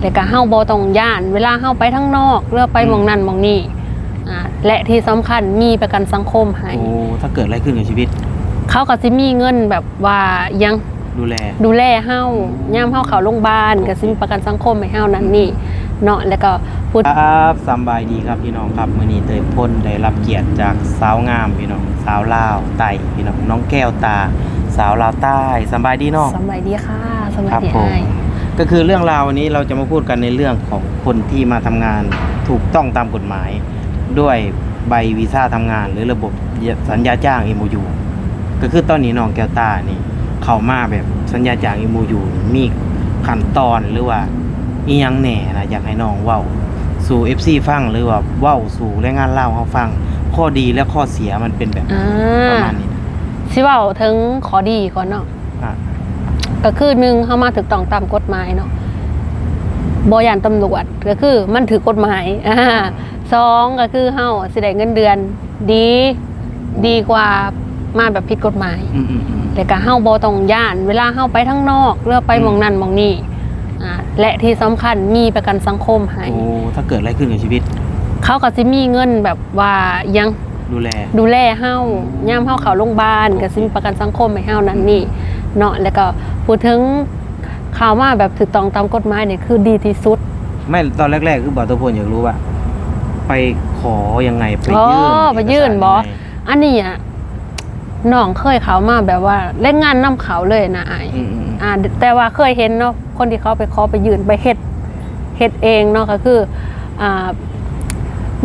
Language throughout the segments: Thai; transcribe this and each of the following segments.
แต่ก็เฮาบ่ต้องย่าน เวลาเฮาไปทั้งนอกเรือไปหมองนั่นหมองนี่อ่าและที่สำคัญมีประกันสังคมให้ โอ้ถ้าเกิดอะไรขึ้นกับชีวิต เขาก็สิมีเงินแบบว่ายังดูแล ดูแลเฮายามเฮาเข้าโรงพยาบาลก็สิมีประกันสังคมให้เฮานั่นนี่เนาะแล้วก็พูด ครับสำบายดีครับพี่น้องครับมื้อนี้เตยพ่นได้รับเกียรติจากสาวงามพี่น้องสาวลาวไต่พี่น้องน้องแก้วตา สาวลาวใต้สำบายดีน้องสบายดีค่ะสบายครับดีผม อ้าย ก็คือเรื่องราววันนี้เราจะมาพูดกันในเรื่องของคนที่มาทำงานถูกต้องตามกฎหมาย ด้วยใบวีซ่าทำงาน หรือระบบสัญญาจ้าง MOU ก็คือตอนนี้น้องแก้วตานี่ เข้ามาแบบสัญญาจ้าง MOU มีขั้นตอนหรือว่าอียังแหน่นะอยากให้น้องเว้า สู่ FC ฟังหรือว่าเว้าสู่แรงงานลาวเขาฟัง ข้อดีและข้อเสียมันเป็นแบบอ่ประามาณนี้นะสิเว้าถึงขอดีก่อนเนาะอะ ก็คือหนึ่งเข้ามาถูกต้องตามกฎหมายเนาะบอยานตำรวจก็คือมันถือกฎหมายอ่าสองก็คือเฮาสิได้เงินเดือน ดีดีกว่ามาแบบผิดกฎหมายอืมอืมอืมแต่ก็เฮาบ่ต้องย่าน เวลาเฮาไปทั้งนอกเรือไปอืมหมองนั่นหมองนี่อ่าและที่สำคัญมีประกันสังคมให้โอ้ถ้าเกิดอะไรขึ้นกับชีวิต เขาก็สิมีเงินแบบว่ายังดูแลดูแลเฮายามเฮาเข้าโรงพยาบาลก็สิมีประกันสังคมให้เฮานั่นนี่ เนาะแล้วก็พูดถึงข่าวมาแบบถูกต้องตามกฎหมายนี่คือดีที่สุด ไม่ตอนแรก ๆ คือบอกตัวพลอยากรู้ว่า ไปขอยังไงไปอ๋อยื่นไปยื่นเอกสารบ่ยังไงอันนี้อะน้องเคยเขามาแบบว่าเล่นงานนํเขาเลยนะไอายอืมอืมอืมอ่า แต่ว่าเคยเห็นเนาะคนที่เขาไปขอไปยื่นไปเฮ็ดเฮ็ดเองเนาะก็คืออ่า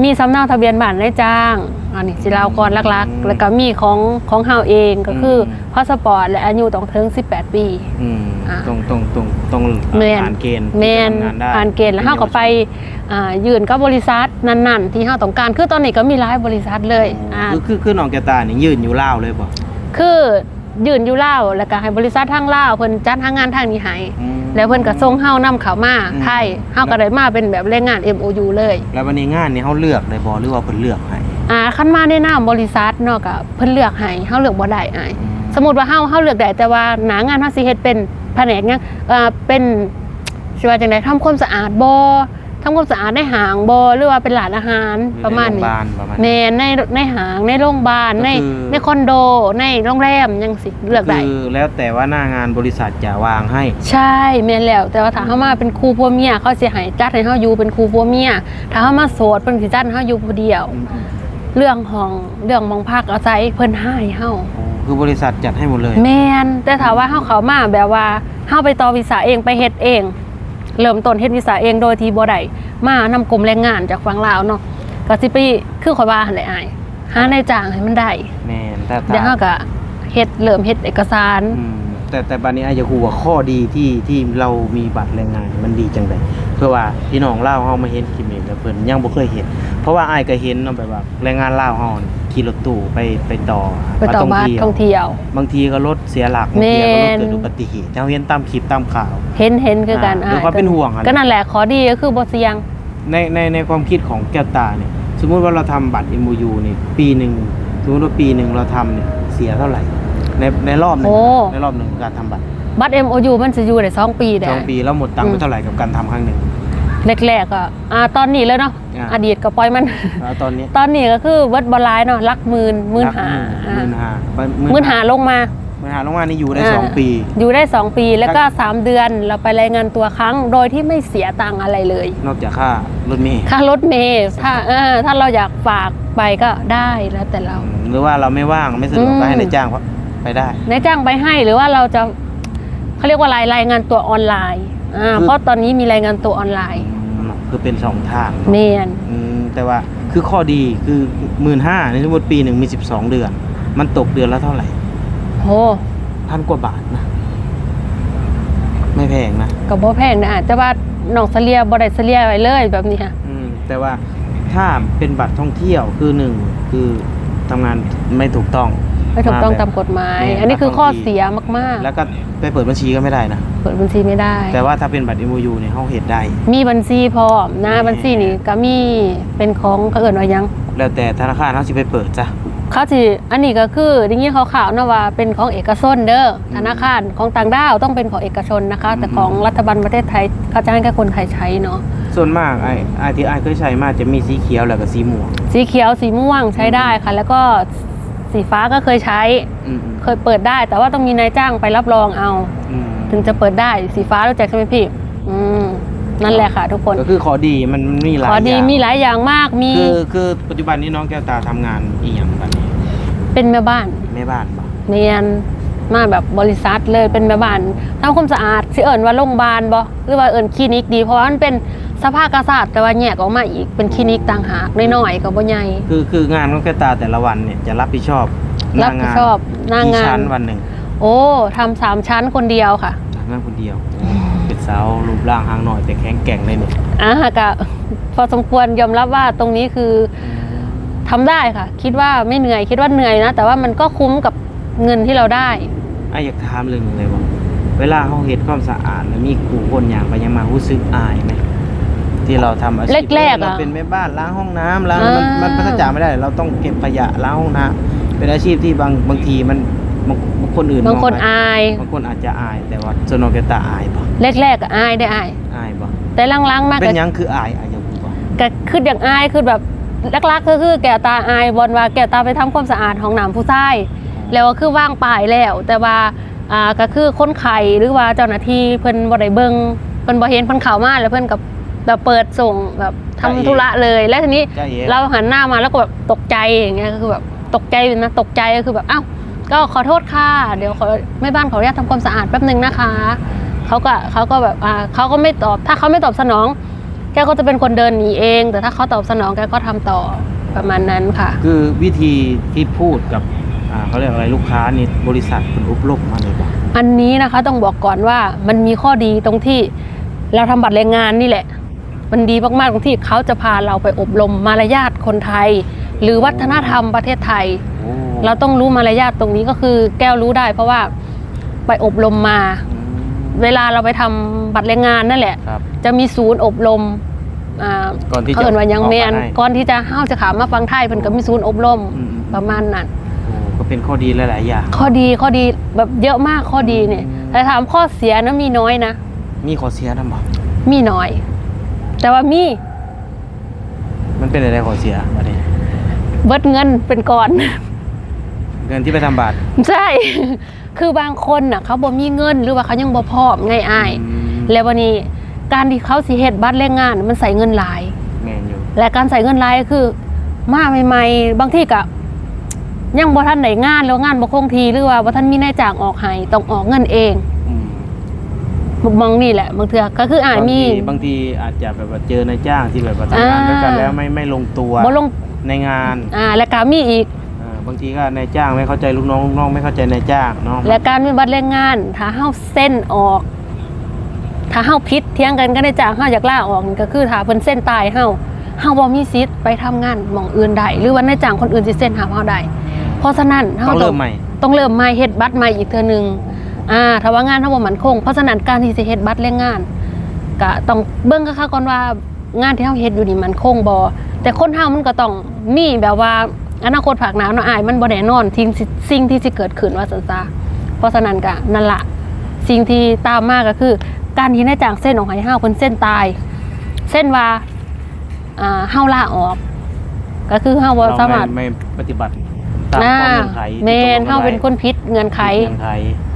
มีสำเนาทะเบียนบ้านได้จ้าง อันนี้สิเล่าก่อนลักๆ แล้วก็มีของของเฮาเองก็คือ พาสปอร์ตและอายุต้องถึง 18 ปีอืมอ่าตรงตรงตรงตรงแม่นผ่านเกณฑ์แมนที่จะทำงานได้ผ่านเกณฑ์แล้วเฮาก็ไปอ่ายื่นกับบริษัทนั้นๆ ที่เฮาต้องการคือตอนนี้ก็มีหลายบริษัทเลยอ่าคือคือคือน้องแกวตานี่ยื่นอยู่ล่าวเลยป่ะคือยื่นอยู่ลาวแล้วก็ให้บริษัททางลาวเพิ่นจัดหางานทางนี้ให้แล้วเพิ่นก็ส่งเฮานำเข้ามาอืมไทยเฮาก็ได้มาเป็นแบบแรงงาน MOU เลย แล้ววันนี้งานนี่เขาเลือกได้บ่หรือว่าเพิ่นเลือกให้อ่าคันมาในนามบริษัทเนาะก็เพิ่นเลือกให้เฮาเลือกบ่ได้อ้าย สมมุติว่าเฮาเฮาเลือกได้แต่ว่าหนางานเฮาสิเฮ็ดเป็นแผนกหยังเอ่อเป็นสิว่าจังได๋ทำความสะอาดบ่ทำความสะอาดในห้างบ่หรือว่าเป็นร้านอาหารประมาณในโรงพนี้ยาบาลประมาณแม่นในในห้างในโรงพยาบาลในก็คือในคอนโดในโรงแรมยังสิเลือกได้คือแล้วแต่ว่าหน้างานบริษัทจะวางให้ ใช่แม่นแล้ว แต่ว่าถ้าเฮามาเป็นครูผัวเมียเขาสิให้จัดให้เฮาอยู่เป็นครูผัวเมียถ้าเฮามาโสดเพิ่นสิจัดให้เฮาอยู่ผู้เดียว เรื่องของเรื่องมองพักอาศัยเพิ่นให้เฮา คือบริษัทจัดให้หมดเลย แม่นแต่ถ้าว่าเฮาเข้ามาแบบว่าเฮาไปต่อวีซ่าเองไปเฮ็ดเอง เริ่มต้นเฮ็ดวีซ่าเองโดยที่บ่ได้มานำกรมแรงงานจากฝั่งลาวเนาะก็สิไปคือข่อยว่าหั่นแหละอ้ายหานายจ้างให้มันได้แม่นแต่เดี๋ยวเฮาก็เฮ็ดเริ่มเฮ็ดเอกสาร อืม แต่แต่บัดนี้อาจจะคูว่าข้อดีที่ที่เรามีบัตรแรงงานมันดีจังไดเพื่อว่าพี่น้องลาวเฮามาเห็นคลิปนี้แล้วเพิ่นยังบ่เคยเห็น เพราะว่าอ้ายก็เห็นเนาะแบบว่าแรงงานลาวเฮานี่ขี่รถตู้ไปไปต่อไปต่อบ้านท่องเที่ยว บางทีก็รถเสียหลักบางทีก็รถแม่นเกิดอุบัติเหตุเราเห็นตามคลิปตามข่าว เห็นเห็นคือกันอ่าด้วยความเป็นห่วงอะนะก็นั่นแหละขอดีก็คือบ่เสี่ยงในในในความคิดของแก้วตาเนี่ย สมมุติว่าเราทำบัตร MOU นี่ปีหนึ่งสมมติว่าปีหนึ่งเราทำเนี่ยเสียเท่าไหร่ ในในรอบหนึ่งโอ้ ในรอบหนึ่งการทำบัตรบัตร MOU มันจะอยู่ได้สองปีสได้องปีแล้วหมดตังค์ไปอืม เท่าไหร่กับการทำครั้งหนึ่ง แรกๆก็อ่าตอนนี้เลยเนาะอ่า อดีตก็ปล่อยมัน แล้วตอนนี้ตอนนี้ก็คือเบิดบ่หลายเนาะหลักหมื่นหมื่นหาหมื่นห้าหมื่นหาลงมาหมื่นห้าลงมานี่อยู่ได้อ่าสองปี อยู่ได้ 2 ปีแล้วก็3เดือนเราไปรายงานตัวครั้งโดยที่ไม่เสียตังค์อะไรเลย นอกจากค่ารถเมล์ค่ารถเมล์ถ้าเออถ้าเราอยากฝากไปก็ได้แล้วแต่เรา หรือว่าเราไม่ว่างไม่สะดวกอืม ก็ให้นายจ้าง ไปได้นายจ้างไปให้หรือว่าเราจะเขาเรียกว่ารายรายงานตัวออนไลน์อ่าคือเพราะตอนนี้มีรายงานตัวออนไลน์คือเป็นสองทางเมนอืมแต่ว่าคือข้อดีคือหมื่นห้าในสมมติปีหนึ่งมีสิบสองเดือน มันตกเดือนละเท่าไหร่โหพันกว่าบาทนะไม่แพงนะก็บ่แพงนะแต่ว่าน้องเสลียบ่ได้เสลียไว้เลยแบบนี้ค่ะอืมแต่ว่าถ้าเป็นบัตรท่องเที่ยวคือหนึ่งคือทำงานไม่ถูกต้อง ไม่ถูกต้องตามกฎหมายนี่อันนี้คือข้อบัตรบางทีเสียมากแล้วก็ไปเปิดบัญชีก็ไม่ได้นะๆเปิดบัญชีไม่ได้ แต่ว่าถ้าเป็นบัตร MOU เนี่ยเขาเห็นได้ มีบัญชีพร้อมนะนี่บัญชีนี้ก็มีเป็นของเขาเอิ้นว่าหยัง แล้วแต่ธนาคารเขาสิไปเปิดจ้ะเขาสิอันนี้ก็คือได้ยินข่าวๆนะว่าเป็นของเอกชนเด้อธนาคารของต่างด้าวต้องเป็นของเอกชนนะคะ แต่ของรัฐบาลประเทศไทยเขาจะให้แค่คนไทยใช้เนาะส่วนมากไอ้ไอ้ที่ไอ้เคยใช้มาจะมีสีเขียวแล้วก็สีม่วง สีเขียวสีม่วงใช้ได้ค่ะ แล้วก็ สีฟ้าก็เคยใช้ อืมเคยเปิดได้ แต่ว่าต้องมีนายจ้างไปรับรองเอา อืมถึงจะเปิดได้สีฟ้ารู้จักใช่ไหมพี่อืมนั่นแหละค่ะ ทุกคนก็คือขอดีมันมีหลายขอดีอย่างมีหลายอย่างมากมีคือคือปัจจุบันนี้น้องแก้วตาทำงานอีหยังแบบนี้เป็นแม่บ้าน แม่บ้านปะเนียนมาแบบบริษัทเลยเป็นแม่บ้านทำความสะอาดสิเอิญว่าโรงพยาบาลบ่หรือว่าเอิญคลินิกดีเพราะว่ามันเป็น สภาพกษัตริย์แต่ว่าแยกออกมาอีกเป็นคลินิกต่างหากน้อยๆก็บ่ใหญ่คือคืองานน้องแก้วตาแต่ละวันเนี่ยจะรับผิดชอบหรัน้าบผิดงานชอบหน้ากี่งาชั้นน วันหนึ่งโอ้ทำสามชั้นคนเดียวค่ะทำงานคนเดียว เป็นสาวรูปร่างหางหน่อยแต่แข็งแกร่งเลยเนี่ยอะกะพอสมควรยอมรับว่าตรงนี้คือทำได้ค่ะ คิดว่าไม่เหนื่อยคิดว่าเหนื่อยนะ แต่ว่ามันก็คุ้มกับเงินที่เราได้ ไอ้อยากถามเรื่องหนึงเลยว่าเวลาเขาเฮ็ดความสะอาดแล้วมีกูคนอย่างไปยังมารู้สึกอายไหม ที่เราทำอาชีพแรกๆอะเราเป็นแม่บ้านล้างห้องน้ำล้างมันอ่ามัมันพัฒนาไม่ได้ เราต้องเก็บขยะล้างห้องน้ำเป็นอาชีพที่บางบางทีมันบางบางคนอื่นบางคนมไปอายบางคนอาจจะอายแต่ว่าส่วนน้องแกวตาอายปะแรกๆก็อายได้อาย อายปะแต่ลังๆมากเป็ก็นหยังคืออายอายจะพูดปะก็คืออย่างอายคือแบบลักๆก็คือแก้วตาอายบอลว่าแก้วตาไปทำความสะอาดห้องน้ำผู้ชายแล้วก็คือว่างป่ายแล้ว แต่ว่าอ่าก็คือคนไข้หรือว่าเจ้าหน้าที่เพิ่นบ่ได้เบิ่งเพิ่นบ่เห็นเพิ่นเข้ามาแล้วเพิ่นกับ แบบเปิดส่งแบบทำธุระเลย และทีนี้จ้าเอ๋ เราหันหน้ามาแล้วก็แบบตกใจอย่างเงี้ยก็คือแบบตกใจนะตกใจก็คือแบบอ้าวก็ขอโทษค่ะเดี๋ยวขอแม่บ้านขออนุญาตทำความสะอาดแป๊บนึงนะคะเขาก็เขาก็แบบอ่าเขาก็ไม่ตอบถ้าเขาไม่ตอบสนอง แกก็จะเป็นคนเดินหนีเอง แต่ถ้าเขาตอบสนองแกก็ทำต่อประมาณนั้นค่ะ คือวิธีที่พูดกับอ่าเขาเรียกอะไรลูกค้านี่บริษัทเป็นอบรมมาเลยปะอันนี้นะคะต้องบอกก่อนว่ามันมีข้อดีตรงที่เราทำบัตรแรงงานนี่แหละ มันดีมากๆตรงที่เขาจะพาเราไปอบรมมารยาทคนไทย หรือวัฒนธรรมประเทศไทยโอ้เราต้องรู้มารยาทตรงนี้ก็คือแก้วรู้ได้ เพราะว่าไปอบรมมาอืมเวลาเราไปทำบัตรแรงงานนั่นแหละครับจะมีศูนย์อบรมอ่าก่อนที่จะเขาเอินว่ายังแมนออกมาให้ก่อนที่จะห้าวจะขามาฟังไทยเพิ่นก็มีศูนย์อบรมอืมประมาณนั้นโอ้ก็เป็นข้อดีหลายๆอย่างข้อดีข้อดีแบบเยอะมากข้อดีเนี่ยอืมแต่ถามข้อเสียนะมีน้อยนะ มีข้อเสียนะบอกมีน้อย แต่ว่ามี มันเป็นอะไรข้อเสียอะไรเบิดเงินเป็นก่อน เงินที่ไปทำบัตรใช่ คือบางคนน่ะ เขาบ่มีเงินหรือว่าเขายังบ่พร้อมไงอ้าย อืมแล้ววันนี้การที่เขาสิเฮ็ดบัตรแรงงานมันใส่เงินหลาย แมนอยู่และการใส่เงินหลายก็คือ มาใหม่ๆ บางทีก็ยังบ่ทันได้งานแล้วงานบ่คงทีหรือว่าบ่ทันมีนายจ้างออกให้ต้องออกเงินเองอื มมองนี่แหละ บางเทื่อก็คืออ่ายบางมี ทีบางทีอาจจะแบบว่าเจอนายจ้างที่แบบว่าทำงานอ่า ด้วยกันแล้วไม่ไม่ลงตัวบ่ลงในงานอ่าและก็มีอีก อ่าบางทีก็นายจ้างไม่เข้าใจลูกน้องลูกน้องไม่เข้าใจนายจ้างเนาะและการมีบัตรแรงงาน ถ้าเฮาเส้นออก ถ้าเฮาพิษเที่ยงกันก็ได้จากเฮาอยากล่าออกนี่ก็คือถ้าเพิ่นเส้นตายเฮาเฮาบ่มีสิทธิ์ไปทำงานหม่องอื่นได้หรือว่านายจ้างคนอื่นสิเส้นหาเฮาได้เพราะฉะนั้นเฮาต้องเริ่มใหม่ ต้องเริ่มใหม่เฮ็ดบัตรใหม่อีกเทื่อหนึง อ่าถ้าว่างานเฮาบ่มั่นคง เพราะฉะนั้นการที่สิเฮ็ดบัตรแรงงานก็ต้องเบิ่งค่ะก่อนว่างานที่เฮาเฮ็ดอยู่นี่มันคงบ่แต่คนเฮามันก็ต้องมีแบบว่าอนาคตภาคหน้าเนาะอายมันบ่แน่นอนสิ่งสิ่งที่สิเกิดขึ้นว่าซั่นซะเพราะฉะนั้นก็นั่นละสิ่งที่ตามมาก็คือ การที่นายจ้างเส้นออกให้ห้าคนเส้นตาย เส้นว่าอ่าห้าลาออก ก็คือห้าบ่าสามารถไม่ปฏิบัติ ตามอ่าข้อเงื่อนไขแมนที่ตกลงเฮาเป็นคนพิษเงื่อนไขเงื่อนไข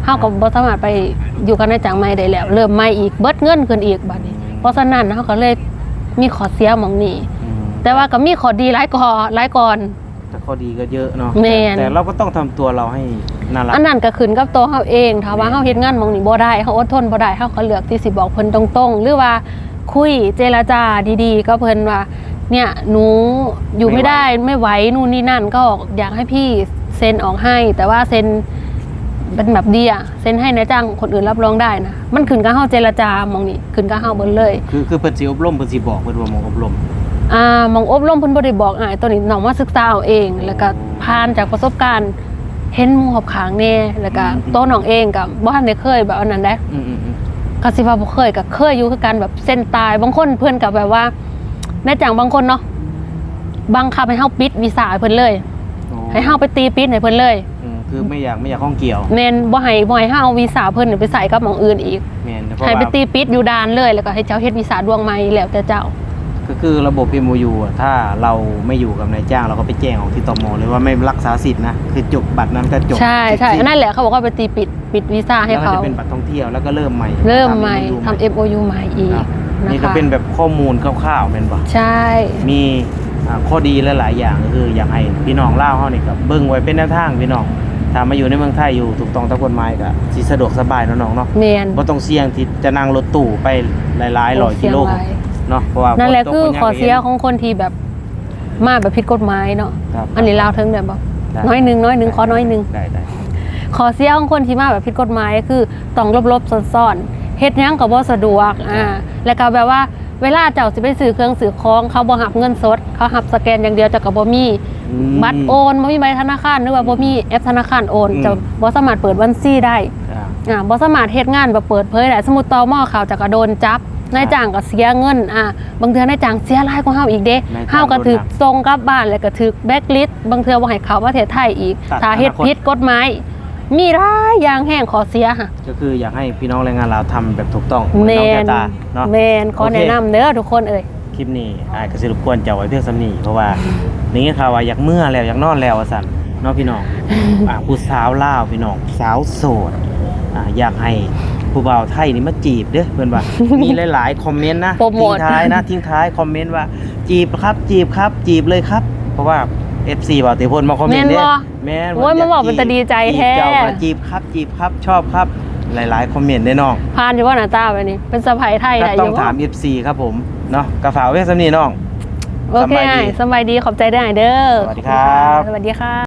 เฮาก็บ่สามารถไปอยู่กับนายจ้างใหม่ได้แล้ว เริ่มใหม่อีกเบิดเงินขึ้นอีกบัดนี้ เพราะฉะนั้นเฮาก็เลยมีข้อเสียหมองนี้ อืมแต่ว่าก็มีข้อดีหลายก่อหลายก่อน แต่ข้อดีก็เยอะเนาะแม่นแต่แต่เราก็ต้องทำตัวเราให้น่ารัก อันนั้นก็ขึ้นกับตัวเฮาเองถ้าว่าเฮาเฮ็ดงานหมองนี้บ่ได้เฮาอดทนบ่ได้เฮาก็เลือกที่สิบอกเพิ่นตรงๆ หรือว่าคุยเจรจาดีๆก็เพิ่นว่า เนี่ยหนูอยู่ไม่ได้ไม่ไหวนู่นนี่นั่นก็อยากให้พี่เซ็นออกให้ แต่ว่าเซ็นเป็นแบบดีอะเซ็นให้นายจ้างคนอื่นรับรองได้นะมันขึ้นกับเฮาเจรจาหมองนี้ขึ้นกับเฮาเบิดเลย คือคือเพิ่นสิอบรมเพิ่นสิบอกเพิ่นว่าหมองอบรมอ่าหมองอบรมเพิ่นบ่ได้บอกอ่ายตัวนี้น้องมาศึกษาเอาเอง แล้วก็ผ่านจากประสบการณ์เห็นหมู่ขอบขางแน่แล้วก็ตัวน้องเองก็บ่ทันได้เคยแบบอันนั้นได้อืมอืมอืมก็สิว่าบ่เคยก็เคยอยู่คือกันแบบเส้นตายบางคนเพื่อนกับแบบว่า แม่จังบางคนเนาะบังคับให้เฮาปิดวีซ่าให้เพิ่นเลยโอ้ให้ให้เฮาไปตีปิดให้เพิ่นเลยอืมคือไม่อยากไม่อยากข้องเกี่ยวแม่นบ่ให้บ่ให้เฮาเอาวีซ่าเพิ่นไปใส่กับหม่องอื่นอีกแมนเพราะให้ไปว่าตีปิดอยู่ด่านเลย แล้วก็ให้เจ้าเฮ็ดวีซ่าดวงใหม่แล้วแต่เจ้า ก็คือระบบ MOU อะถ้าเราไม่อยู่กับนายจ้างเราก็ไปแจ้งออกที่ตมเลยว่าไม่รักษาสิทธินะคือจบบัตรนั้นก็จบใช่ใช่สิ้นั่นแหละเขาบอกว่าไปตีปิดปิดวีซ่าให้แล้วก็เขา จะเป็นบัตรท่องเที่ยวแล้วก็เริ่มใหม่เริ่มใหม่ตาทำ MOU ใหม่อีกนะนะ นี่ก็คะเป็นแบบข้อมูลคร่าวๆเป็นบ่ใช่ มีอ่าข้อดีหลายๆอย่างก็คืออยากให้พี่น้องเล่าวเฮานี่ก็เบิ่งไว้เป็นแนวทางพี่น้องถ้ามาอยู่ในเมืองไทยอยู่ถูกต้องตามกฎหมายก็สิสะดวกสบายเนาะน้องเนาะแมนบ่ต้องเสี่ยงที่จะนั่งรถตู้ไปหลายๆร้อยกิโลเสี่ยงหลายเนาะเพราะว่านั่นแหละฝตกคือฝนขอเสียก็ของคนที่แบบมาแบบผิดกฎหมายเนาะครับอันนี้ลาวเทิงได้บ่ได้น้อยหนึงน้อยหนึงขอน้อยหนึงได้ได้ขอเสียของคนที่มาแบบผิดกฎหมายคือต้องลบๆซ่อนๆ เฮ็ดหยังก็บ่สะดวกอ่าแล้วก็แบบว่าเวลาเจ้าสิไปซื้อเครื่องซื้อของเขาบ่หับเงินสด เขาหับสแกนอย่างเดียวเจะก็บ่มีอืม บัตรโอนบ่มีใบธนาคารหรือว่าบ่มีแอปธนาคารโอนอืม จะบ่สามารถเปิดบัญชีได้ อ่า อ่าบ่สามารถเฮ็ดงานแบบเปิดเผยได้สมมุติตอมอเขาจะก็โดนจับ นายจ้างก็เสียเงินอ่าบางเทื่อนายจ้างเสียหลายกว่าเฮาอีกเด้นายจ้างเฮาก็ถูกโดนหนักส่งกลับบ้านแล้วก็ถูกแบล็คลิสต์บางเทื่อบ่ให้เข้าประเทศไทยอีก ตัดถ้าเฮ็ดอนาคต ผิดกฎหมาย มีหลายอย่างแห่งขอเสียค่ะก็คืออยากให้พี่น้องแรงงานเราวทำแบบถูกต้องแมน้องแก้นวตาเนาะ แมนขอโอเคแนะนำเด้อทุกคนเอ่ยคลิปนี้อายก็สิรบกวนเจ้าไว้เพียงสำนีเพราะว่านี่ข่าวว่าอยากเมื่อแล้วอยากนอนแล้วว่าสั่นเนาะพี่น้องอ่าผู้สาวลาวพี่น้องสาวโสดอ่าอยากให้ผู้บ่าวไทยนี่มาจีบเด้อเพื่อนว่า มีหลายๆคอมเมนต์นะโปรโมทิ้งทท้ายนะทิ้งท้ายคอมเมนต์ว่า จีบครับจีบครับ จีบเลยครับ เพราะว่า FC บ่าวเตพลมาคอมเมนต์เด้แม่นบ่แม่นโอ้ยมาบอกเป็นตาดีใจแท้ จีบเจ้าก็จีบครับจีบครับชอบครับ หลายๆคอมเมนต์ได้น้องผ่านอยู่ว่าหน้าตาแบบนี้ เป็นสะใภ้ไทยก็ได้อต้องยู่ถาม FC ครับผมเนาะกระฝากไว้สำนีน้อง โอเคสำบายดี สบายดีขอบใจได้เด้อสวัสดีครับ สวัสดีค่ะ